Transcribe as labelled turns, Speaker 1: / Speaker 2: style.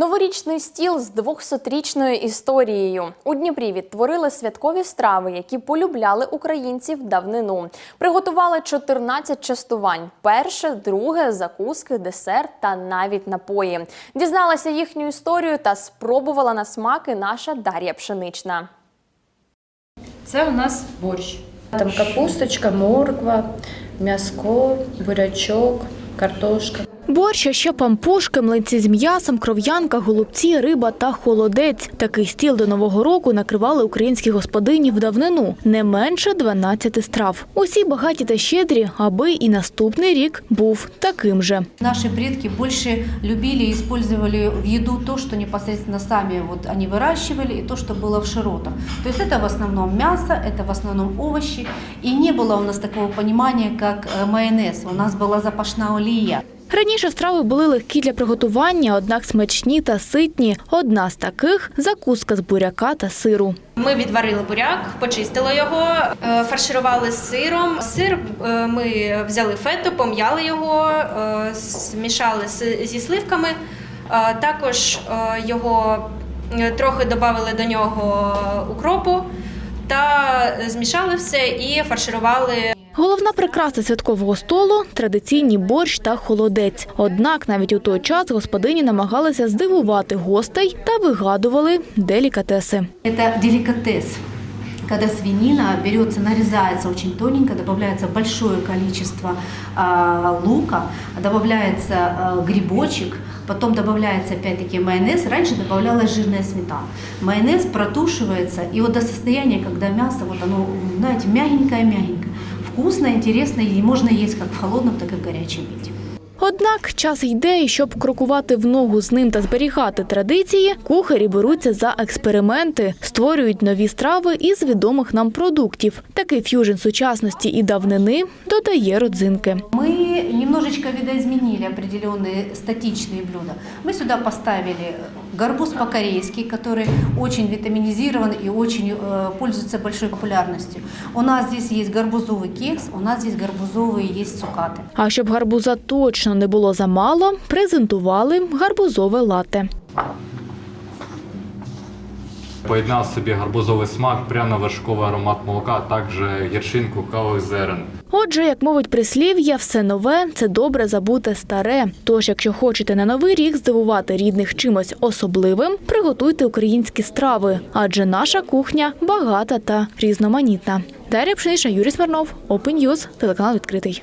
Speaker 1: Новорічний стіл з 200-річною історією у Дніпрі відтворили святкові страви, які полюбляли українці в давнину. Приготували 14 частувань: перше, друге, закуски, десерт та навіть напої. Дізналася їхню історію та спробувала на смаки наша Дар'я Пшенична.
Speaker 2: Це у нас борщ.
Speaker 3: Там капусточка, морква, м'яско, бурячок, картошка.
Speaker 4: Борщ, а ще пампушки, млинці з м'ясом, кров'янка, голубці, риба та холодець. Такий стіл до нового року накривали українські господині в давнину. Не менше 12 страв. Усі багаті та щедрі, аби і наступний рік був таким же.
Speaker 2: Наши предки больше любили и использовали в еду то, что непосредственно сами вот они выращивали, и то, что было в широтах. То есть это в основном мясо, это в основном овощи. И не было у нас такого понимания, как э, майонез. У нас была запашна олія.
Speaker 4: Раніше страви були легкі для приготування, однак смачні та ситні. Одна з таких закуска з буряка та сиру.
Speaker 5: Ми відварили буряк, почистили його, е, фарширували сиром. Сир е, ми взяли фету, пом'яли його, е, змішали зі сливками. Також його трохи додали до нього укропу та змішали все і фарширували
Speaker 4: Головна прикраса святкового столу традиційні борщ та холодець. Однак навіть у той час господині намагалися здивувати гостей та вигадували делікатеси.
Speaker 2: Это деликатес. Когда свинина берется, нарезается очень тоненько, добавляется большое количество а, лука, добавляется а, грибочек, потом опять-таки майонез. Раньше добавлялась жирная сметана. Майонез протушивается, и вот до состояния, когда мясо, вот оно, знаете, мягенькое-мягенькое Вкусно, интересно, и можно есть как в холодном, так и в горячем виде.
Speaker 4: Однак час йде, і щоб крокувати в ногу з ним та зберігати традиції, кухарі беруться за експерименти, створюють нові страви із відомих нам продуктів. Такий ф'южн сучасності і давнини додає родзинки.
Speaker 2: Мы немножечко видоизменили определенные статичные блюда. Мы сюда поставили горбуз по-корейски, который очень витаминизирован и очень э, пользуется большой популярностью. У нас здесь есть гарбузовый кекс, у нас здесь гарбузовые есть цукаты.
Speaker 4: А щоб гарбуза точно не було замало, презентували гарбузове лате.
Speaker 6: Поєднав собі гарбузовий смак, пряно-вершковий аромат молока, а також гірчинку кавових зерен.
Speaker 4: Отже, як мовить прислів'я, все нове це добре забуте старе. Тож, якщо хочете на новий рік здивувати рідних чимось особливим, приготуйте українські страви, адже наша кухня багата та різноманітна. Дар'я Пшенична, Юрій Смирнов, Open News, телеканал відкритий.